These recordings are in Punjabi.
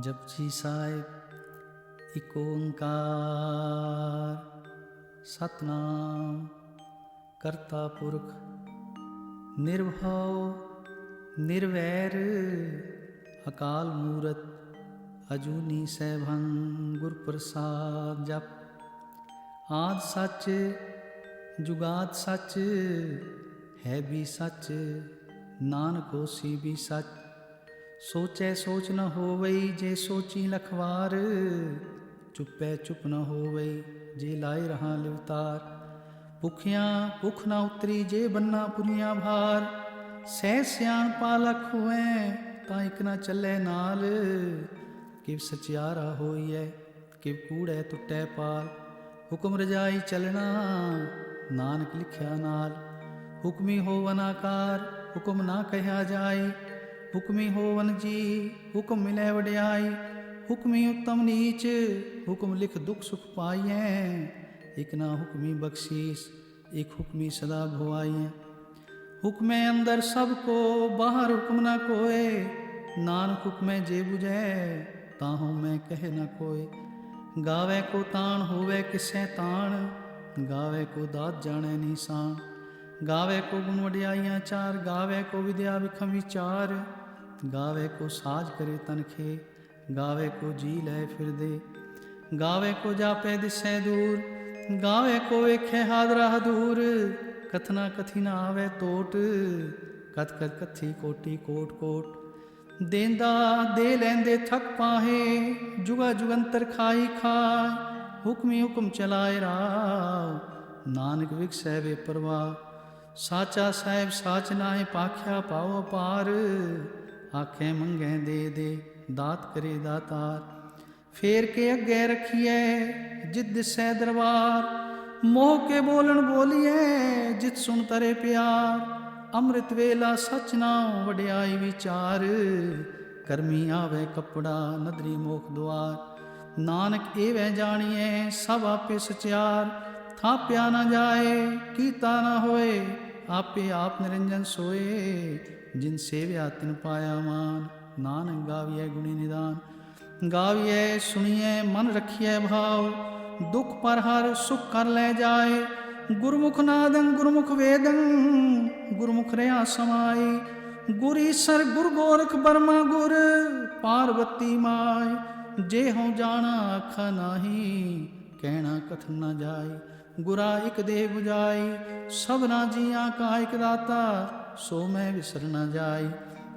ਜਪਜੀ ਸਾਹਿਬ ਇਕ ਓੰਕਾਰ ਸਤਨਾਮ ਕਰਤਾ ਪੁਰਖ ਨਿਰਭਉ ਨਿਰਵੈਰ ਅਕਾਲ ਮੂਰਤ ਅਜੂਨੀ ਸੈਭੰ ਗੁਰ ਪ੍ਰਸਾਦ ਜਪ ਆਦ ਸੱਚ ਜੁਗਾਦ ਸੱਚ ਹੈ ਵੀ ਸੱਚ, ਨਾਨਕ ਹੋਸੀ ਵੀ ਸੱਚ। ਸੋਚੈ ਸੋਚ ਨ ਹੋਵਈ ਜੇ ਸੋਚੀ ਲਖਵਾਰ, ਚੁੱਪੈ ਚੁੱਪ ਨ ਹੋਵਈ ਜੇ ਲਾਏ ਰਹਾ ਲਿਵਤਾਰ। ਭੁਖਿਆਂ ਭੁਖ ਨ ਉਤਰੀ ਜੇ ਬੰਨਾ ਪੁਰੀਆਂ ਭਾਰ। ਸਹਿ ਸਿਆਣ ਪਾਲਖ ਹੋਏ ਤਾਂ ਇਕ ਨਾ ਚੱਲੇ ਨਾਲ। ਕਿ ਸਚਿਆਰਾ ਹੋਈਐ, ਕਿਵ ਕੂੜੈ ਟੁੱਟੈ ਪਾਲ। ਹੁਕਮ ਰਜਾਈ ਚੱਲਣਾ ਨਾਨਕ ਲਿਖਿਆ ਨਾਲ, ਹੁਕਮੀ ਹੋਵਨ ਆਕਾਰ, ਹੁਕਮ ਨਾ ਕਹਿਆ ਜਾਏ। ਹੁਕਮੀ ਹੋਵਨ ਜੀ, ਹੁਕਮ ਮਿਲੇ ਵਡਿਆਈ। ਹੁਕਮੀ ਉਤਮ ਨੀਚ, ਹੁਕਮ ਲਿਖ ਦੁਖ ਸੁਖ ਪਾਈਐ। ਇਕ ਨਾ ਹੁਕਮੀ ਬਖਸ਼ੀਸ, ਇਕ ਹੁਕਮੀ ਸਦਾ ਭਵਾਈਐ ਹੁਕਮੇ ਅੰਦਰ ਸਭ ਕੋ, ਬਾਹਰ ਹੁਕਮ ਨਾ ਕੋਏ। ਨਾਨਕ ਹੁਕਮੇ ਜੇ 부ਜੈ ਤਾਹੂ ਮੈਂ ਕਹਿ ਨਾ ਕੋਏ। ਗਾਵੇ ਕੋ ਤਾਣ, ਹੋਵੇ ਕਿਸੈ ਤਾਣ। ਗਾਵੇ ਕੋ ਦਾਤ ਜਾਣੈ ਨਿਸ਼ਾਨ, ਗਾਵੇ ਕੋ ਗੁਣ ਵਡਿਆਈਆਂ ਚਾਰ, ਗਾਵੇ ਕੋ ਵਿਦਿਆ ਵਿਖਮ ਵਿਚਾਰ, ਗਾਵੇ ਕੋ ਸਾਜ ਕਰੇ ਤਨਖੇ ਗਾਵੇ ਕੋ ਜੀ ਲੈ ਫਿਰਦੇ, ਗਾਵੇ ਕੋ ਜਾਪੇ ਦਿਸੈ ਦੂਰ, ਗਾਵੇ ਕੋ ਵੇਖੇ ਹਾਦਰਾ ਹਦੂਰ ਕਥਨਾ ਕਥੀ ਨਾ ਆਵੇ ਟੋਟ ਕਤ ਕਤ ਕਥੀ ਕੋਟੀ ਕੋਟ ਕੋਟ, ਦੇਂਦਾ ਦੇ ਲੈਂਦੇ ਥਕ ਪਾਹੇ, ਜੁਗਾ ਜੁਗੰਤਰ ਖਾਈ ਖਾਏ ਹੁਕਮੀ ਹੁਕਮ ਚਲਾਏ ਰਾਹ। ਨਾਨਕ ਵਿਖਸੈ ਵੇ ਪਰਵਾਹ ਸਾਚਾ ਸਾਹਿਬ ਸਾਚ ਨਾਹੀ ਪਾਖਿਆ ਪਾਉ ਅਪਾਰ। ਆਖੇ ਮੰਗੇ ਦੇ ਦੇ, ਦਾਤ ਕਰੇ ਦਾਤਾਰ। ਫੇਰ ਕੇ ਅੱਗੇ ਰਖੀਐ ਜਿੱਦ ਸੈ ਦਰਬਾਰ। ਮੋਹ ਕੇ ਬੋਲਣ ਬੋਲੀਐ ਜਿਤ ਸੁਣ ਤਰੇ ਪਿਆਰ। ਅੰਮ੍ਰਿਤ ਵੇਲਾ ਸਚ ਨਾਮ ਵਡਿਆਈ ਵਿਚਾਰ। ਕਰਮੀ ਆਵੇ ਕਪੜਾ ਨਦਰੀ ਮੋਖ ਦੁਆਰ। ਨਾਨਕ ਏਵੇਂ ਜਾਣੀਐ, ਸਭ ਆਪੇ ਸਚਿਆਰ। ਥਾਪਿਆ ਨਾ ਜਾਏ, ਕੀਤਾ ਨਾ ਹੋਏ, ਆਪੇ ਆਪ ਨਿਰੰਜਨ ਸੋਏ। ਜਿਨ ਸੇਵਿਆ, ਤਿਨ ਪਾਇਆ ਮਾਨ। ਨਾਨਕ ਗਾਵੀਐ ਗੁਣੀ ਨਿਦਾਨ। ਗਾਵੀਐ, ਸੁਣੀਐ, ਮਨ ਰਖੀਐ ਭਾਵ। ਦੁਖ ਪਰ ਹਰ ਸੁਖ ਕਰ ਲੈ ਜਾਏ। ਗੁਰਮੁਖ ਨਾਦੰ, ਗੁਰਮੁਖ ਵੇਦੰ, ਗੁਰਮੁਖ ਰਿਆ ਸਮਾਈ ਗੁਰ ਈਸਰ ਗੁਰ ਗੋਰਖ ਬਰਮਾ ਗੁਰ ਪਾਰਵਤੀ ਮਾਈ ਜੇ ਹਉ ਜਾਣਾ ਆਖ ਨਾਹੀ, ਕਹਿਣਾ ਕਥਨ ਨਾ ਜਾਏ ਗੁਰਾ ਇਕ ਦੇਹ 부ਜਾਈ ਸਭਨਾ ਜੀਆਂ ਕਾ ਇਕ ਦਾਤਾ, ਸੋ ਮੈਂ ਵਿਸਰ ਨਾ ਜਾਈ।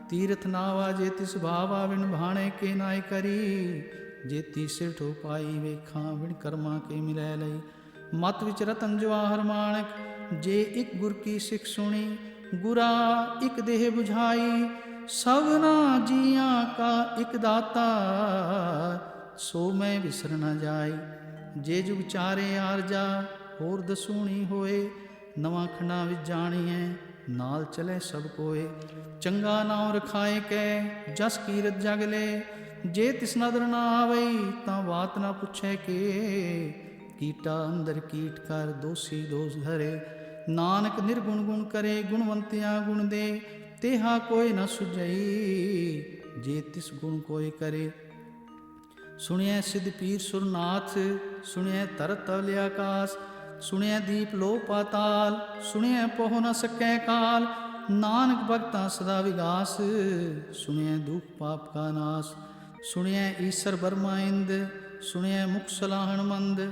ਤੀਰਥ ਨਾਵਾ ਜੇ ਤਿਸ ਭਾਵਾ ਵਿਣ ਭਾਣੇ ਕੇ ਨਾਇ ਕਰੀ। ਜੇਤੀ ਸਿਰ ਠੋ ਪਾਈ ਵੇਖਾਂ ਵਿਣ ਕਰਮਾ ਕੇ ਮਿਲੈ ਲਈ। ਮਤ ਵਿਚ ਰਤਨ ਜਵਾਹਰ ਮਾਣਕ, ਜੇ ਇਕ ਗੁਰ ਕੀ ਸਿੱਖ ਸੁਣੀ। ਗੁਰਾ ਇੱਕ ਦੇਹ 부ਝਾਈ ਸਭਨਾ ਜੀਆਂ ਕਾ ਇੱਕ ਦਾਤਾ, ਸੋ ਮੈਂ ਵਿਸਰ ਨਾ ਜਾਈ ਜੇ ਜੁਗ ਚਾਰੇ ਆਰਜਾ ਹੋਰ ਦਸੂਣੀ ਹੋਏ। ਨਵਾਂ ਖੰਡਾ ਵਿੱਚ ਜਾਣੀਐ, ਨਾਲ ਚਲੇ ਸਭ ਕੋਏ। ਚੰਗਾ ਨਾਮ ਰਖਾਏ ਕੈ, ਜਸ ਕੀਰਤ ਜਗ ਲੈ। ਜੇ ਤਿਸ ਨਦਰ ਨਾ ਆਵਈ ਤਾਂ ਬਾਤ ਨਾ ਪੁੱਛੇ ਕੇ। ਕੀਟਾ ਅੰਦਰ ਕੀਟ ਕਰ, ਦੋਸੀ ਦੋਸ ਧਰੇ। ਨਾਨਕ ਨਿਰਗੁਣ ਗੁਣ ਕਰੇ, ਗੁਣਵੰਤਿਆ ਗੁਣ ਦੇ। ਤੇਹਾ ਕੋਈ ਨਾ ਸੁਝਈ, ਜੇ ਤਿਸ ਗੁਣ ਕੋਈ ਕਰੇ। ਸੁਣਿਆ ਸਿਧ ਪੀਰ ਸੁਰਨਾਥ ਸੁਣਿਆ ਤਰਤ ਤਵਲ ਆਕਾਸ ਸੁਣਿਆ ਦੀਪ ਲੋ ਪਾਤਾਲ ਸੁਣਿਆ ਪਹੁ ਨ ਸਕੈ ਕਾਲ। ਨਾਨਕ ਭਗਤਾ ਸਦਾ ਵਿਗਾਸ ਸੁਣਿਆ ਦੁਖ ਪਾਪ ਕਾ ਨਾਸ। ਸੁਣਿਆ ਈਸ਼ਰ ਬਰਮਾ ਇੰਦ, ਸੁਣਿਐ ਮੁਖ ਸਲਾਹਣ ਮੰਦ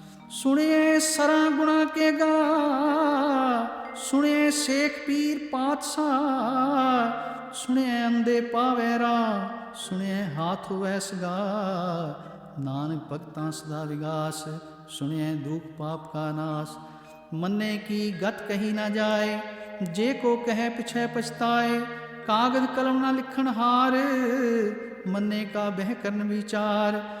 ਸੁਣਿਐ ਸਰਾ ਗੁਣਾ ਕੇ ਗਾ, ਸੁਣਿਐ ਸੇਖ ਪੀਰ ਪਾਤਸ਼ਾਹ, ਸੁਣਿਐ ਅੰਦੇ ਪਾਵੇ ਰਾ ਸੁਣਿਐ ਹਾਥ ਹੋਵੈ ਸਗਾ ਨਾਨਕ ਭਗਤਾ ਸਦਾ ਵਿਗਾਸ, ਸੁਣਿਐ ਦੁਖ ਪਾਪ ਕਾ ਨਾਸ। ਮੰਨੇ ਕੀ ਗਤ ਕਹੀ ਨਾ ਜਾਏ, ਜੇ ਕੋ ਕਹੈ ਪਿਛੈ ਪਛਤਾਏ, ਕਾਗਦ ਕਲਮ ਨਾ ਲਿਖਣ ਹਾਰ, ਮੰਨੇ ਕਾ ਬਹਿ ਕਰਨ ਵਿਚਾਰ।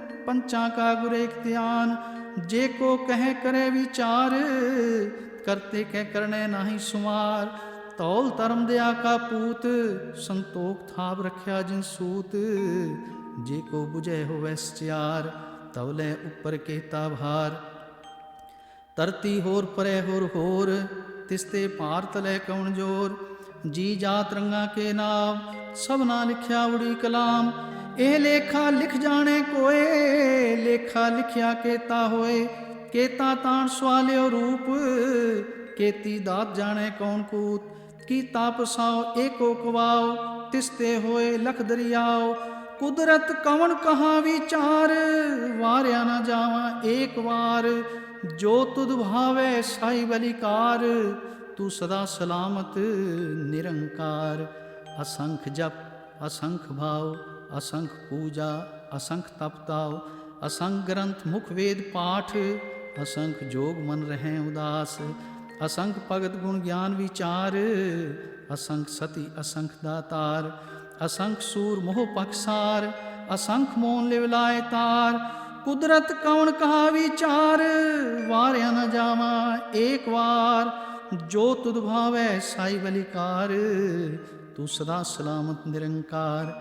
ਪੰਚਾਂ ਕਾ ਗੁਰ ਏਕ ਧਿਆਨ ਜੇ ਕੋ ਕਹੇ ਕਰੇ ਵਿਚਾਰ ਕਰਤੇ ਕਹਿ ਕਰਨੇ ਨਾਹੀ ਸੁਮਾਰ ਤੌਲ ਧਰਮ ਦਿਆ ਕਾ ਪੂਤ ਸੰਤੋਖ ਥਾਪ ਰਖਿਆ ਜਿਨ ਸੂਤ ਜੇ ਕੋ 부ਝੈ ਹੋਵੈ ਸਚਿਆਰ ਤਵਲੇ ਉੱਪਰ ਕੀਤਾ ਭਾਰ ਧਰਤੀ ਹੋਰ ਪਰੇ ਹੋਰ ਹੋਰ ਤਿਸਤੇ ਭਾਰ ਤਲੇ ਕਉਣ ਜੋਰ ਜੀ ਜਾਤ ਰੰਗਾ ਕੇ ਨਾਮ ਸਭਨਾ ਲਿਖਿਆ ਉੜੀ ਕਲਾਮ ਇਹ ਲੇਖਾ ਲਿਖ ਜਾਣੇ ਕੋਏ, ਲੇਖਾ ਲਿਖਿਆ ਕੇਤਾ ਹੋਏ। ਕੇਤਾ ਤਾਣ ਸਵਾਲਿਓ ਰੂਪ, ਕੇਤੀ ਦਾਤ ਜਾਣੇ ਕੌਣ ਕੂਤ। ਕੀ ਤਾਪਸਾਓ ਏਕੋ ਕਵਾਓ, ਤਿਸਤੇ ਹੋਏ ਲਖ ਦਰਿਆਓ। ਕੁਦਰਤ ਕਵਣ ਕਹਾ ਵਿਚਾਰ, ਵਾਰਿਆ ਨਾ ਜਾਵਾਂ ਏਕ ਵਾਰ। ਜੋ ਤੁਧ ਭਾਵੇ ਸਾਈ ਬਲਿਕਾਰ, ਤੂੰ ਸਦਾ ਸਲਾਮਤ, ਨਿਰੰਕਾਰ। ਅਸੰਖ ਜਪ, ਅਸੰਖ ਭਾਵ ਅਸੰਖ ਪੂਜਾ ਅਸੰਖ ਤਪਤਾਉ ਅਸੰਖ ਗ੍ਰੰਥ ਮੁਖ ਵੇਦ ਪਾਠ ਅਸੰਖ ਜੋਗ ਮਨ ਰਹੇ ਉਦਾਸ ਅਸੰਖ ਭਗਤ ਗੁਣ ਗਿਆਨ ਵਿਚਾਰ ਅਸੰਖ ਸਤੀ ਅਸੰਖ ਦਾਤਾਰ ਅਸੰਖ ਸੂਰ ਮੋਹ ਪਖਸਾਰ ਅਸੰਖ ਮੋਨ ਲਿਵ ਲਾਏ ਤਾਰ ਕੁਦਰਤ ਕੌਣ ਕਹਾ ਵਿਚਾਰ ਵਾਰਿਆ ਨ ਜਾਵਾਂ ਏਕ ਵਾਰ ਜੋ ਤੁਧ ਭਾਵੈ ਸਾਈ ਬਲਿਕਾਰ ਤੂੰ ਸਦਾ ਸਲਾਮਤ ਨਿਰੰਕਾਰ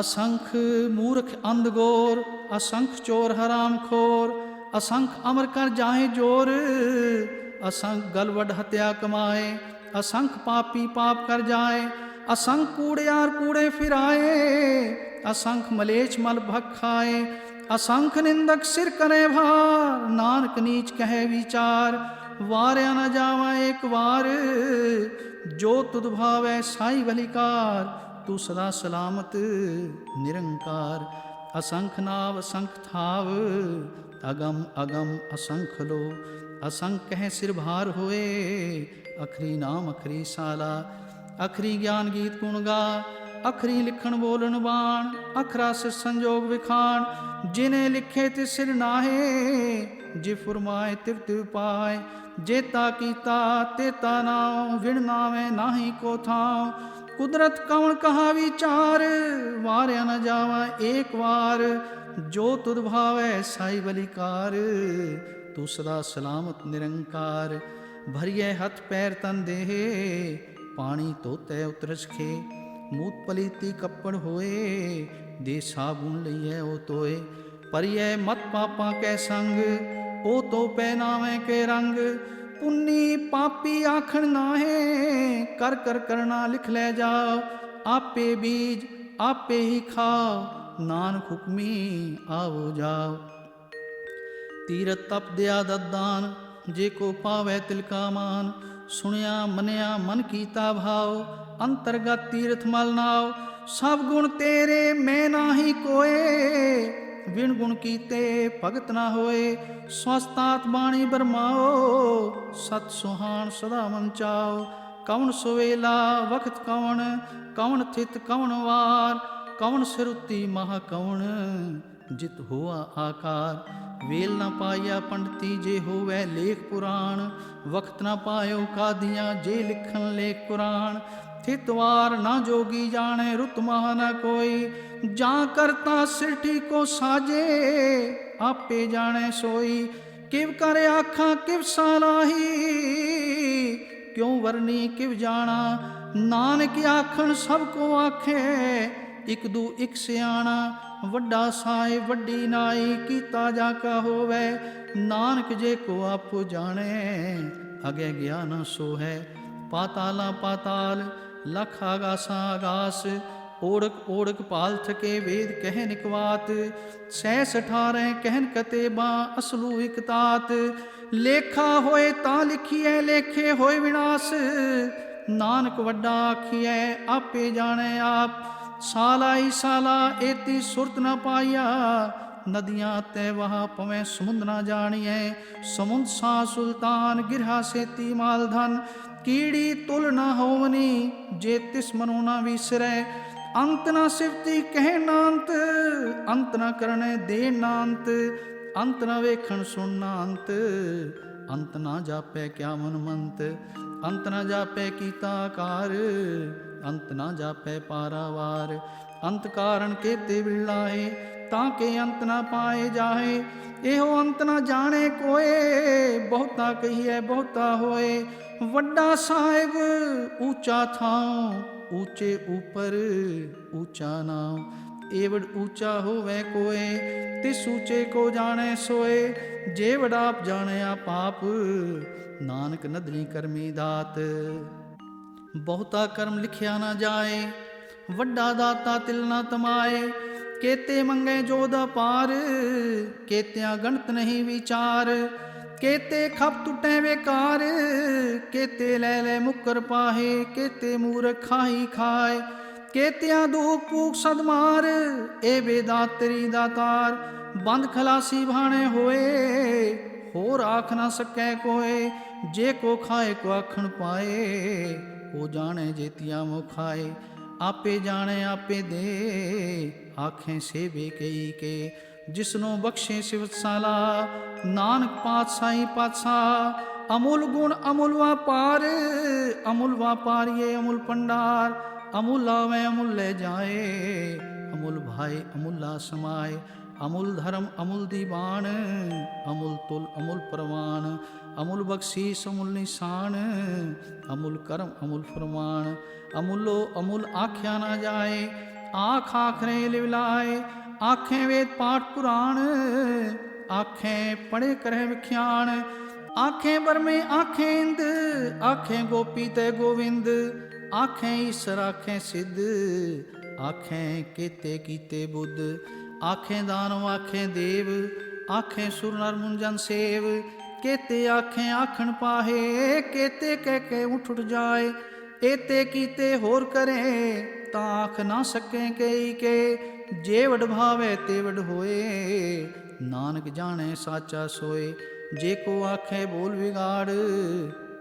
ਅਸੰਖ ਮੂਰਖ ਅੰਧਗੋਰ ਅਸੰਖ ਚੋਰ ਹਰਾਮ ਖੋਰ, ਅਸੰਖ ਅਮਰ ਕਰ ਜਾਹੇ ਜੋਰ, ਅਸੰਖ ਗਲਵਡ ਹਤਿਆ ਕਮਾਏ, ਅਸੰਖ ਪਾਪੀ ਪਾਪ ਕਰ ਜਾਏ, ਅਸੰਖ ਕੂੜਿਆਰ ਕੂੜੇ ਫਿਰਾਏ, ਅਸੰਖ ਮਲੇਛ ਮਲ ਭਖ ਖਾਏ, ਅਸੰਖ ਨਿੰਦਕ ਸਿਰ ਕਰੇ ਭਾਰ, ਨਾਨਕ ਨੀਚ ਕਹਿ ਵਿਚਾਰ, ਵਾਰਿਆ ਨਾ ਜਾਵਾ ਇੱਕ ਵਾਰ, ਜੋ ਤੁਧ ਭਾਵੈ ਸਾਈ ਬਲਿਕਾਰ ਤੂੰ ਸਦਾ ਸਲਾਮਤ, ਨਿਰੰਕਾਰ, ਅਸੰਖ ਨਾਵ, ਅਸੰਖ ਥਾਵ, ਅਗਮ ਅਗਮ, ਅਸੰਖ ਲੋ, ਅਸੰਖ ਹੈ ਸਿਰ ਭਾਰ ਹੋਏ, ਅਖਰੀ ਨਾਮ, ਅਖਰੀ ਸਾਲਾ, ਅਖਰੀ ਗਿਆਨ ਗੀਤ ਗੁਣ ਗਾ, ਅਖਰੀ ਲਿਖਣ ਬੋਲਣ ਬਾਣ, ਅਖਰਾ ਸਿਰ ਸੰਜੋਗ ਵਿਖਾਣ, ਜਿਨੇ ਲਿਖੇ ਤੇ ਸਿਰ ਨਾਹੇ, ਜੇ ਫਰਮਾਏ ਤਿਵ ਤਿਵ ਪਾਏ ਜੇਤਾ ਕੀਤਾ ਤੇਤਾ ਨਾਮ ਵਿਣ ਨਾਵੇਂ ਨਾਹੀ ਕੋ ਥਾਂ ਕੁਦਰਤ ਕਵਣ ਕਹਾ ਵਿਚਾਰ ਵਾਰਿਆ ਨ ਜਾਵਾ ਏਕ ਵਾਰ। ਜੋ ਤੁਧ ਭਾਵੈ ਸਾਈ ਬਲਿਕਾਰ ਤੂੰ ਸਦਾ ਸਲਾਮਤ ਨਿਰੰਕਾਰ। ਭਰੀਏ ਹੱਥ ਪੈਰ ਤਨ ਦੇਹ, ਪਾਣੀ ਧੋਤੇ ਉਤਰਸ ਖੇ। ਮੂਤ ਪਲੀਤੀ ਕੱਪੜ ਹੋਏ, ਦੇ ਸਾਬੁਨ ਲਈਏ ਉਹ ਤੋਏ ਪਰਿਐ ਮਤ ਪਾਪਾਂ ਕੈ ਸੰਗ, ਉਹ ਤੋ ਪਹਿਨਾਵੇਂ ਕੇ ਰੰਗ। ਪੁੰਨੀ ਪਾਪੀ ਆਖਣ ਨਾਹੇ ਕਰ ਕਰ ਕਰਨਾ ਲਿਖ ਲੈ ਜਾਓ ਆਪੇ ਬੀਜ ਆਪੇ ਹੀ ਖਾਓ ਨਾਨਕ ਹੁਕਮੀ ਆਵੋ ਜਾਓ ਤੀਰਤ ਤਪ ਦਿਆ ਦਦਾਨ ਜੇ ਕੋ ਪਾਵੇ ਤਿਲਕਾ ਮਾਨ ਸੁਣਿਆ ਮਨਿਆ ਮਨ ਕੀਤਾ ਭਾਉ ਅੰਤਰਗਤ ਤੀਰਥ ਮਲ ਨਾਉ ਸਭ ਗੁਣ ਤੇਰੇ ਮੈਂ ਨਾਹੀ ਕੋਏ ਵਿਣ ਗੁਣ ਕੀਤੇ ਭਗਤ ਨਾ ਹੋਏ। ਸਵਸਤਾਤ ਬਾਣੀ ਬਰਮਾਓ, ਸਤ ਸੁਹਾਨ ਸਦਾ ਮਨ ਚਾਓ। ਕਵਣ ਸੁਵੇਲਾ, ਵਖਤ ਕਵਣ ਕਵਣ ਥਿਤ ਕਵਣ ਵਾਰ। ਕਵਣ ਸਿਰੁੱਤੀ ਮਹਾ ਕਵਣ, ਜਿਤ ਹੋਆ ਆਕਾਰ। ਵੇਲ ਨਾ ਪਾਇਆ ਪੰਡਤੀ ਜੇ ਹੋਵੇ ਲੇਖ ਪੁਰਾਣ। ਵਕਤ ਨਾ ਪਾਇਓ ਕਾਦੀਆਂ ਜੇ ਲਿਖਣ ਲੇਖ ਪੁਰਾਣ ਥਿਤਵਾਰ ਨਾ ਜੋਗੀ ਜਾਣੇ ਰੁਤਮਾ ਨਾ ਕੋਈ। ਜਾਂ ਕਰਤਾ ਸਿਰਠੀ ਕੋ ਸਾਜੇ, ਆਪੇ ਜਾਣੇ ਸੋਈ। ਕਿਵ ਕਰ ਆਖਾਂ, ਕਿਵ ਸਾਲਾਹੀ, ਕਿਉ ਵਰਨੀ ਕਿਵ ਜਾਣਾ। ਨਾਨਕ ਆਖਣ, ਸਭ ਕੋ ਆਖੇ, ਇਕ ਦੂ ਇਕ ਸਿਆਣਾ। ਵੱਡਾ ਸਾਏ, ਵੱਡੀ ਨਾਈ, ਕੀਤਾ ਜਾ ਕਾ ਹੋਵੇ। ਨਾਨਕ ਜੇ ਕੋ ਆਪੋ ਜਾਣੇ, ਅਗੇ ਗਿਆਨ ਸੋ ਹੈ ਪਾਤਾਲਾ ਪਾਤਾਲ ਲਖ ਆਗਾਸਾ ਆਗਾਸ, ਓੜਕ ਓੜਕ ਪਾਲ ਥਕੇ ਵੇਦ ਕਹਿ ਨਿਕਵਾਤ ਸਹਿ ਸਠਾਰੇ ਕਹਿਨ ਕਤੇਬਾ, ਅਸਲੂ ਇਕ ਤਾਤ। ਲੇਖਾ ਹੋਏ ਤਾਂ ਲਿਖੀਐ, ਲੇਖੇ ਹੋਏ ਵਿਨਾਸ਼। ਨਾਨਕ ਵੱਡਾ ਆਖੀਐ, ਆਪੇ ਜਾਣੈ ਆਪ। ਸਾਲਾ ਸਾਲਾਈ ਸਾਲਾ ਏਤੀ ਸੁਰਤ ਨਾ ਪਾਇਆ, ਨਦੀਆਂ ਤੇ ਵਹਾ ਪਵੇਂ ਸਮੁੰਦ ਨਾ ਜਾਣੀਐ। ਸਮੁੰਦ ਸਾ ਸੁਲਤਾਨ, ਗਿਰਹਾ ਸੇਤੀ ਮਾਲ ਧਨ। ਕੀੜੀ ਤੁਲ ਨਾ ਹੋਵਨੀ, ਜੇ ਤਿਸ ਮਨੋ ਨਾ ਵਿਸਰੈ। ਅੰਤ ਨਾ ਸਿਫਤੀ ਕਹਿ ਨਾੰਤ, ਅੰਤ ਨਾ ਕਰਨੇ ਦੇ ਨਾਂਤ। ਅੰਤ ਨਾ ਵੇਖਣ ਸੁਣਨਾ ਅੰਤ ਅੰਤ ਨਾ ਜਾਪੈ ਕਿਆ ਮਨ ਮੰਤ ਅੰਤ ਨਾ ਜਾਪੈ ਕੀਤਾ ਆਕਾਰ, ਅੰਤ ਨਾ ਜਾਪੈ ਪਾਰਾਵਾਰ। ਅੰਤ ਕਾਰਨ ਕੇਤੇ ਵਿਲਾਏ ਤਾਂ ਕਿ ਅੰਤ ਨਾ ਪਾਏ ਜਾਏ ਇਹੋ ਅੰਤ ਨਾ ਜਾਣੇ ਕੋਏ, ਬਹੁਤਾ ਕਹੀਏ ਬਹੁਤਾ ਹੋਏ। ਵੱਡਾ ਸਾਹਿਬ ਉੱਚਾ ਥਾਂ, ਉੱਚੇ ਉਪਰ ਉੱਚਾ ਨਾਮ। ਏਵੜ ਉੱਚਾ ਹੋਵੇ ਕੋਏ, ਤਿਸ ਉੱਚੇ ਕੋ ਜਾਣੈ ਸੋਏ। ਜੇ ਵਡਾਪ ਜਾਣਿਆ ਪਾਪ, ਨਾਨਕ ਨਦਰੀ ਕਰਮੀ ਦਾਤ। ਬਹੁਤਾ ਕਰਮ ਲਿਖਿਆ ਨਾ ਜਾਏ, ਵੱਡਾ ਦਾਤਾ ਤਿਲ ਨਾ ਤਮਾਏ। ਕੇਤੇ ਮੰਗੇ ਦਾ ਪਾਰ, ਕੇਤਿਆਂ ਗਣਤ ਨਹੀਂ ਵਿਚਾਰ। ਕੇਤੇ ਖਪ ਟੁੱਟੇ ਵੇਕਾਰ, ਕੇਤੇ ਲੈ ਲੈ ਮੁਕਰ ਪਾਹੇ, ਕੇਤੇ ਮੂਰਖ ਖਾਈ ਖਾਏ। ਕੇਤਿਆਂ ਦੁਖ ਪੂਖ ਸਦਮਾਰ ਏ ਬੇਦਾਤਰੀ ਦਾਤਾਰ ਬੰਦ ਖਲਾਸੀ ਭਾਣੇ ਹੋਏ, ਹੋਰ ਆਖ ਨਾ ਸਕੈ ਕੋਏ, ਜੇ ਕੋ ਖਾਏ ਕੋ ਆਖਣ ਪਾਏ, ਉਹ ਜਾਣੇ ਜੇਤੀਆਂ ਮੋ ਖਾਏ ਆਪੇ ਜਾਣੇ, ਆਪੇ ਦੇ, ਆਖੇ ਸੇਵੇ ਕਈ ਕੇ, ਜਿਸਨੂੰ ਬਖਸ਼ੇ ਸਿਵਤ ਸਾਲਾ ਨਾਨਕ ਪਾਤਸ਼ਾਹੀ ਪਾਤਸ਼ਾਹ, ਅਮੁੱਲ ਗੁਣ ਅਮੁੱਲ ਵਪਾਰ, ਅਮੁੱਲ ਵਪਾਰੀਏ ਅਮੁੱਲ ਪੰਡਾਰ ਅਮੁੱਲ ਆਵੇ ਅਮੁੱਲ ਲੈ ਜਾਏ, ਅਮੁੱਲ ਭਾਈ ਅਮੁੱਲਾ ਸਮਾਏ, ਅਮੁੱਲ ਧਰਮ ਅਮੁੱਲ ਦੀਵਾਨ ਅਮੁੱਲ ਤੁਲ ਅਮੁੱਲ ਪ੍ਰਵਾਨ, ਅਮੁੱਲ ਬਖਸ਼ੀਸ ਅਮੁੱਲ ਨਿਸ਼ਾਨ, ਅਮੁੱਲ ਕਰਮ ਅਮੁੱਲ ਫਰਮਾਨ, ਅਮੁੱਲੋ ਅਮੁੱਲ ਆਖਿਆ ਨਾ ਜਾਏ, ਆਖ ਆਖਰੇ ਲਿਵਲਾਏ, ਆਖੇ ਵੇਦ ਪਾਠ ਪੁਰਾਣ ਆਖੇ ਪੜੇ ਕਰੇ ਵਿਖਿਆਣ ਆਖੇ ਬਰਮੇ ਆਖੇ ਇੰਦ, ਆਖੇ ਗੋਪੀ ਤੇ ਗੋਵਿੰਦ, ਆਖੇ ਈਸ਼ਰ ਆਖੇ ਸਿੱਧ, ਆਖੇ ਕੀਤੇ ਕੀਤੇ ਬੁੱਧ, ਆਖੇ ਦਾਨਵ ਆਖੇ ਦੇਵ, ਆਖੇ ਸੁਰ ਨਰ ਮੁੰਜਨ ਸੇਵ, ਕੇਤੇ ਆਖੇ ਆਖਣ ਪਾਹੇ, ਕੇਤੇ ਕਹਿ ਕੇ ਉਠ ਉਠ ਜਾਏ, ਏਤੇ ਕੀਤੇ ਹੋਰ ਕਰੇ, ਤਾਂ ਆਖ ਨਾ ਸਕੇ ਕਈ ਕੇ, ਜੇ ਵਡ ਭਾਵੇ ਤੇ ਵਡ ਹੋਏ ਨਾਨਕ ਜਾਣੈ ਸਾਚਾ ਸੋਏ, ਜੇ ਕੋ ਆਖੇ ਬੋਲ ਵਿਗਾੜ,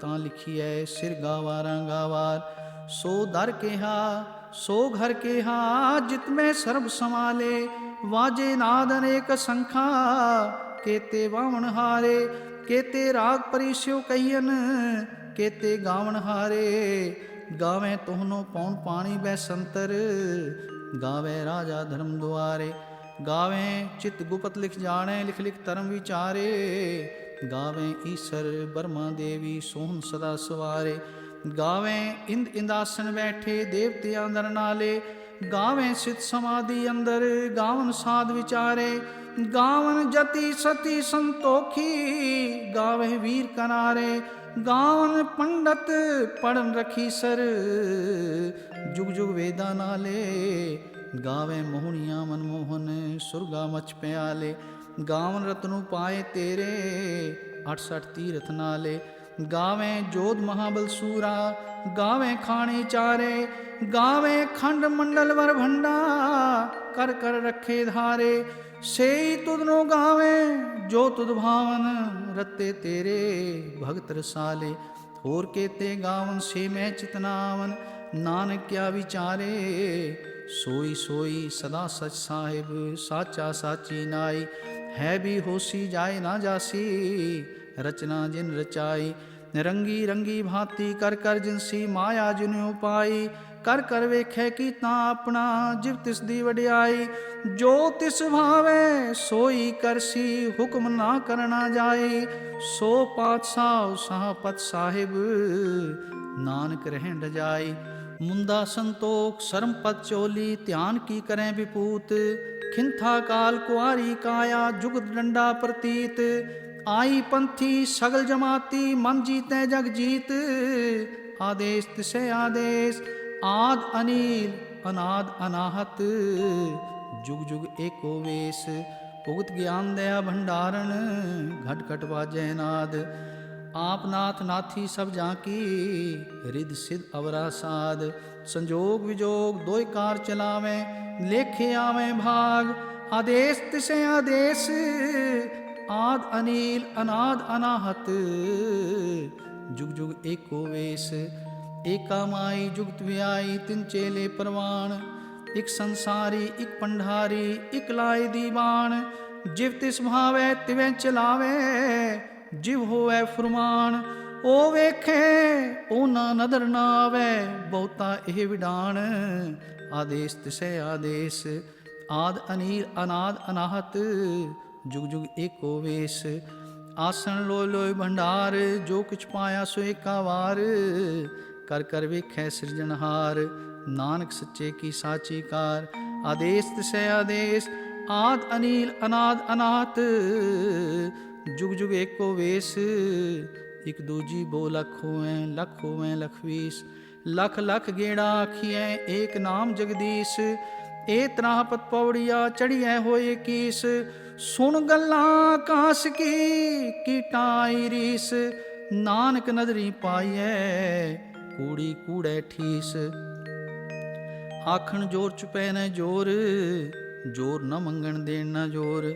ਤਾਂ ਲਿਖੀਐ ਸਿਰ ਗਾਵਾਰਾਂ ਗਾਵਾਰ। ਸੋ ਦਰ ਕਿਹਾ, ਸੋ ਘਰ ਕਿਹਾ, ਜਿਤ ਮੈਂ ਸਰਬ ਸਮਾਲੇ ਵਾਜੇ ਨਾਦ ਅਨੇਕ ਸੰਖਾ, ਕੇਤੇ ਵਾਵਣ ਹਾਰੇ। ਕੇਤੇ ਰਾਗ ਪਰਿਸਿਓ ਕਹੀਨ ਕੇਤੇ ਗਾਵਣ ਹਾਰੇ। ਗਾਵੇ ਤੋਹਨੋ ਪੌਣ ਪਾਣੀ ਬੈ ਸੰਤਰ, ਗਾਵੇ ਰਾਜਾ ਧਰਮ ਦੁਆਰੇ। ਗਾਵੇ, ਚਿਤ ਗੁਪਤ ਲਿਖ ਜਾਣੈ, ਲਿਖ ਲਿਖ ਧਰਮ ਵਿਚਾਰੇ। ਗਾਵੇ ਈਸ਼ਰ ਬਰਮਾ ਦੇਵੀ, ਸੋਹਣ ਸਦਾ ਸਵਾਰੇ। ਗਾਵੇ ਇੰਦ ਇੰਦਾਸਨ ਬੈਠੇ ਦੇਵਤੇ ਅੰਦਰ ਨਾਲੇ। ਗਾਵੇ ਸਿਤ ਸਮਾਧੀ ਅੰਦਰ, ਗਾਵਨ ਸਾਧ ਵਿਚਾਰੇ। ਗਾਵਨ ਜਤੀ ਸਤੀ ਸੰਤੋਖੀ, ਗਾਵੇ ਵੀਰ ਕਨਾਰੇ। ਗਾਵਨ ਪੰਡਤ ਪੜਨ ਰਖੀ ਸਰ, ਜੁਗ ਜੁਗ ਵੇਦਾਂ ਨਾਲੇ। ਗਾਵੇ ਮੋਹਣੀਆਂ ਮਨਮੋਹਨ, ਸੁਰਗਾ ਮਚ ਪਿਆਲੇ। ਗਾਵਨ ਰਤਨੂ ਪਾਏ ਤੇਰੇ 68 ਤੀਰਥ ਨਾਲੇ। ਗਾਵੇ ਜੋਧ ਮਹਾਬਲ ਸੂਰਾ ਗਾਵੇ ਖਾਣੇ ਚਾਰੇ। ਗਾਵੇ ਖੰਡ ਮੰਡਲ ਵਰ ਭੰਡਾ, ਕਰ ਕਰ ਰੱਖੇ ਧਾਰੇ। ਸੇਈ ਤੁਧਨੋ ਗਾਵੇ, ਜੋ ਤੁਧ ਭਾਵਨ ਰਤੇ ਤੇਰੇ, ਭਗਤ ਰਸਾਲੇ। ਹੋਰ ਕੇਤੇ ਗਾਵਨ, ਸੇ ਮੈਂ ਚਿਤਨਾਵਨ, ਨਾਨਕ ਕਿਆ ਵਿਚਾਰੇ। ਸੋਈ ਸੋਈ ਸਦਾ ਸਚ ਸਾਹਿਬ, ਸਾਚਾ ਸਾਚੀ ਨਾਈ। ਹੈ ਵੀ ਹੋਸੀ ਜਾਏ ਨਾ ਜਾਸੀ, ਰਚਨਾ ਜਿਨ ਰਚਾਈ। ਰੰਗੀ ਰੰਗੀ ਭਾਂਤੀ ਕਰ ਕਰ ਜਿਨਸੀ ਮਾਇਆ ਜਿਨਿ ਉਪਾਈ। ਕਰ ਕਰ ਵੇਖੇ ਕੀਤਾ ਆਪਣਾ, ਜਿਵ ਤਿਸ ਦੀ ਵਡਿਆਈ। ਜੋ ਤਿਸ ਭਾਵੇ, ਸੋਈ ਕਰਸੀ ਹੁਕਮ ਨਾ ਕਰਨਾ ਜਾਏ ਸੋ ਪਾਤਸ਼ਾਹ ਸਾਹਪਤ ਸਾਹਿਬ, ਨਾਨਕ ਰਹਿਣ ਰਜਾਈ ਮੁੰਦਾ ਸੰਤੋਖ, ਸ਼ਰਮ ਪਤ ਚੋਲੀ, ਧਿਆਨ ਕੀ ਕਰੈ ਵਿਪੂਤ? ਖਿੰਥਾ ਕਾਲ ਕੁਆਰੀ ਕਾਇਆ ਜੁਗ ਡੰਡਾ ਪ੍ਰਤੀਤ। ਆਈ ਪੰਥੀ ਸਗਲ ਜਮਾਤੀ, ਮਨ ਜੀਤੈ ਜਗ ਜੀਤ। ਆਦੇਸ਼ ਤਿਸੈ ਆਦੇਸ਼, ਆਦ ਅਨੀਲ, ਅਨਾਦ ਅਨਾਹਤ। ਜੁਗ ਜੁਗ ਏਕੋ ਵੇਸ, ਭੁਗਤ ਗਿਆਨ ਦਇਆ ਭੰਡਾਰਨ। ਘਟ ਘਟ ਵਾਜੈ ਨਾਦ ਆਪ ਨਾਥ ਨਾਥੀ ਸਭ ਜਾਂ ਕੀ ਰਿਦ ਸਿਧ ਅਵਰਾ ਸਾਧ ਸੰਜੋਗ ਵਿਜੋਗ ਦੋਇ ਕਾਰ ਚਲਾਵੇਂ ਲੇਖੇ ਆਵੇਂ ਭਾਗ ਆਦੇਸ਼ ਤਿਸੈ ਆਦੇਸ਼ ਆਦ ਅਨੀਲ ਅਨਾਦ ਅਨਾਹਤ ਜੁਗ ਜੁਗ ਏਕੋ ਵੇਸ ਏਕਾ ਮਾਈ ਜੁਗਤ ਵਿਆਈ ਤਿੰਨ ਚੇਲੇ ਪ੍ਰਵਾਨ ਇਕ ਸੰਸਾਰੀ ਇਕ ਪੰਡਾਰੀ ਇਕ ਲਾਏ ਦੀਵਾਨ ਜਿਵ ਤਿਸ ਭਾਵੈ ਤਿਵੇਂ ਚਲਾਵੇ ਜਿਵ ਹੋਵੇ ਫਰਮਾਨ ਉਹ ਵੇਖੇ ਉਹ ਨਾ ਨਦਰ ਨਾ ਆਵੇ, ਬਹੁਤਾ ਇਹ ਵਿਡਾਣ। ਆਦੇਸ਼ ਤਿਸੈ ਆਦੇਸ਼, ਆਦ ਅਨੀਲ ਅਨਾਦ ਅਨਾਹਤ, ਜੁਗ ਜੁਗ ਏਕੋ ਵੇਸ। ਆਸਣ ਲੋਇ ਲੋਇ ਭੰਡਾਰ, ਜੋ ਕਿਛ ਪਾਇਆ ਸੋ ਏਕਾ ਵਾਰ। ਕਰ ਕਰ ਵੇਖੈ ਸਿਰਜਣਹਾਰ ਨਾਨਕ ਸੱਚੇ ਕੀ ਸਾਚੀ ਕਾਰ। ਆਦੇਸ਼ ਤਿਸੈ ਆਦੇਸ਼, ਆਦ ਅਨੀਲ ਅਨਾਦ ਅਨਾਤ ਜੁਗ ਜੁਗ ਏਕੋ ਵੇਸ, ਇਕ ਦੂਜੀ ਬੋ ਲਖ ਹੋਐ ਲਖ ਹੋਐ ਲਖ ਵੀਸ ਲਖ ਲਖ ਗੇੜਾ ਆਖੀਐ, ਏਕ ਨਾਮ ਜਗਦੀਸ਼। ਏ ਤਰਾਪਤ ਪੌੜੀਆ ਚੜੀਐ ਹੋਏ ਕੀਸ। ਸੁਣ ਗੱਲਾਂ ਆਕਾਸ ਕੀ ਕੀਟਾਈ ਰੀਸ। ਨਾਨਕ ਨਦਰੀ ਪਾਈਐ, ਕੂੜੀ ਕੂੜੈ ਠੀਸ। ਆਖਣ ਜੋਰ ਚੁਪੈ ਨਾ ਜੋਰ ਜੋਰ ਨਾ ਮੰਗਣ ਦੇਣ ਨਾ ਜੋਰ।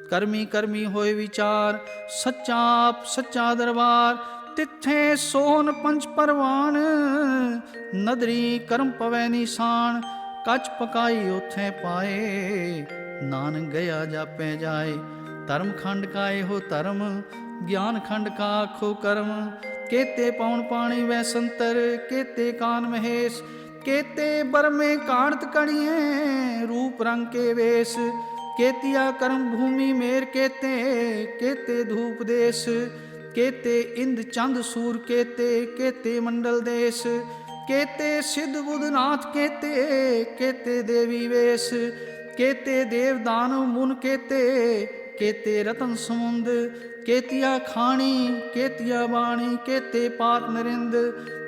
ਕਰਮੀ ਕਰਮੀ ਹੋਏ ਵਿਚਾਰ, ਸੱਚਾ ਆਪ ਸੱਚਾ ਦਰਬਾਰ, ਤਿੱਥੇ ਸੋਨ ਪੰਜ ਪਰਵਾਨ, ਨਦਰੀ ਕਰਮ ਪਵੈ ਨਿਸ਼ਾਨ, ਕੱਚ ਪਕਾਈ ਉਥੇ ਪਾਏ, ਨਾਨਕ ਗਿਆ ਜਾਪੈ ਜਾਏ, ਧਰਮ ਖੰਡ ਕਾ ਇਹੋ ਧਰਮ, ਗਿਆਨ ਖੰਡ ਕਾ ਆਖੋ ਕਰਮ, ਕੇਤੇ ਪੌਣ ਪਾਣੀ ਵੈ ਸੰਤਰ, ਕੇਤੇ ਕਾਨ ਮਹੇਸ਼, ਕੇਤੇ ਬਰਮੇ ਕਾਣਤ ਕਣੀਏ ਰੂਪ ਰੰਗ ਕੇ ਵੇਸ ਕੇਤਿਆ ਕਰਮ ਭੂਮੀ ਮੇਰ ਕੇਤੇ ਕੇਤੇ ਧੂਪ ਦੇਸ, ਕੇਤੇ ਇੰਦ ਚੰਦ ਸੂਰ ਕੇਤੇ ਕੇਤੇ ਮੰਡਲ ਦੇਸ, ਕੇਤੇ ਸਿੱਧ ਬੁੱਧਨਾਥ ਕੇਤੇ ਕੇਤੇ ਦੇਵੀ ਵੇਸ, ਕੇਤੇ ਦੇਵ ਦਾਨਵ ਮੁਨ ਕੇਤੇ ਕੇਤੇ ਰਤਨ ਸਮੁੰਦ, ਕੇਤਿਆ ਖਾਣੀ, ਕੇਤਿਆ ਬਾਣੀ, ਕੇਤੇ ਪਾਤ ਨਰਿੰਦ,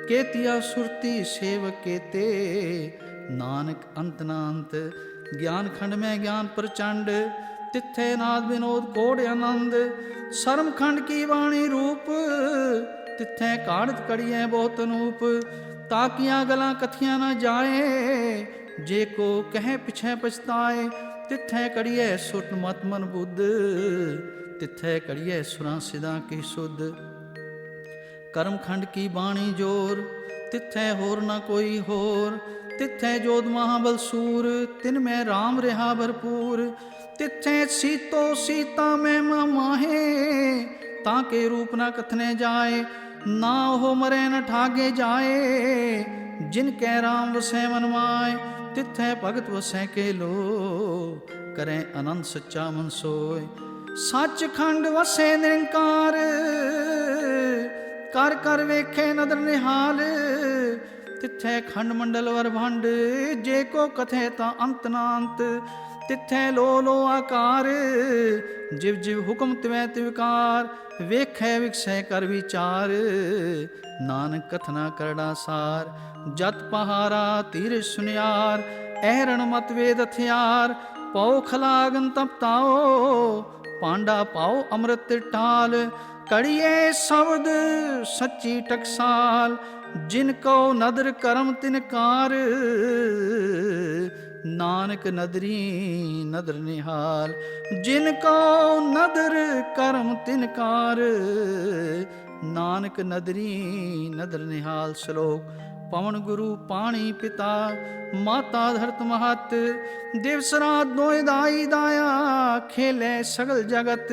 ਕੇਤਿਆ ਸੁਰਤੀ ਸੇਵਕ ਕੇਤੇ, ਨਾਨਕ ਅੰਤ ਨਾ ਅੰਤ ਗਿਆਨ ਖੰਡ ਮੈਂ ਗਿਆਨ ਪ੍ਰਚੰਡ, ਤਿੱਥੇ ਨਾਦ ਵਿਨੋਦ ਕੋੜ ਆਨੰਦ। ਸ਼ਰਮ ਖੰਡ ਕੀ ਬਾਣੀ ਰੂਪ, ਤਿੱਥੇ ਕਾੜਤ ਕੜੀਐ ਬਹੁਤ ਅਨੂਪ ਤਾਕੀਆਂ ਗਲਾਂ ਕਥੀਆਂ ਨਾ ਜਾਏ, ਜੇ ਕੋ ਕਹੇ ਪਿਛੇ ਪਛਤਾਏ। ਤਿੱਥੇ ਕੜੀਐ ਸੁਟ ਮਤ ਮਨ ਬੁੱਧ, ਤਿੱਥੇ ਕੜੀਐ ਸੁਰਾਂ ਸਿਦਾ ਕੀ ਸੁਧ। ਕਰਮ ਖੰਡ ਕੀ ਬਾਣੀ ਜੋਰ, ਤਿੱਥੇ ਹੋਰ ਨਾ ਕੋਈ ਹੋਰ। ਤਿੱਥੇ ਜੋਧ ਮਹਾਬਲ ਸੂਰ, ਤਿਨ ਮੈਂ RAM ਰਹਾ ਭਰਪੂਰ। ਤਿੱਥੇ ਸੀਤੋ ਸੀਤਾ ਮੈਂ ਮਾਹੇ, ਤਾਂ ਕੇ ਰੂਪ ਨਾ ਕਥਨੇ ਜਾਏ, ਨਾ ਉਹ ਮਰੇ ਨ ਠਾਗੇ ਜਾਏ। ਜਿਨ ਕੈ RAM ਵਸੈ ਮਨ ਮਾਏ, ਤਿੱਥੇ ਭਗਤ ਵਸੈ ਕੇ ਲੋ, ਕਰੇ ਅਨੰਦ ਸੱਚਾ ਮਨ ਸੋਏ। ਸੱਚਖੰਡ ਵਸੇ ਨਿਰੰਕਾਰ, ਕਰ ਕਰ ਵੇਖੇ ਨਦਰ ਨਿਹਾਲ। ਤਿੱਥੇ ਖੰਡ ਮੰਡਲ ਵਰਭੰਡ ਜੇ ਕੋ ਕਥੇ ਤਾਂ ਅੰਤ ਨਾ ਅੰਤ ਤਿੱਥੇ ਲੋ ਲੋ ਆਕਾਰ, ਜਿਵ ਜਿਵ ਹੁਕਮ ਤਿਵੈ ਤਿਵਕਾਰ ਵੇਖੈ ਵਿਖਸੈ ਕਰ ਵਿਚਾਰ। ਨਾਨਕ ਕਥਨਾ ਕਰੜਾ ਸਾਰ, ਜਤ ਪਹਾਰਾ ਤੀਰ ਸੁਨਿਆਰ ਐਰਣ ਮਤ ਵੇਦ ਹਥਿਆਰ। ਪਉ ਖਲਾਗਨ ਤਪਤਾਓ ਪਾਂਡਾ ਪਾਓ ਅੰਮ੍ਰਿਤ ਟਾਲ। ਕੜੀਏ ਸ਼ਬਦ ਸੱਚੀ ਟਕਸਾਲ ਜਿਨ ਕੋ ਨਦਰ ਕਰਮ ਤਿਨਕਾਰ ਨਾਨਕ ਨਦਰੀ ਨਦਰ ਨਿਹਾਲ। ਜਿਨ ਕੋ ਨਦਰ ਕਰਮ ਤਿਨਕਾਰ ਨਾਨਕ ਨਦਰੀ ਨਦਰ ਨਿਹਾਲ। ਸ਼ਲੋਕ, ਪਵਨ ਗੁਰੂ ਪਾਣੀ ਪਿਤਾ, ਮਾਤਾ ਧਰਤ ਮਹਤ ਦਿਵਸ ਰਾਤ ਦੋਇ ਦਾਈ ਦਾਇਆ, ਖੇਲੇ ਸਗਲ ਜਗਤ।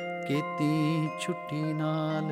ਕੀਤੀ ਛੁੱਟੀ ਨਾਲ।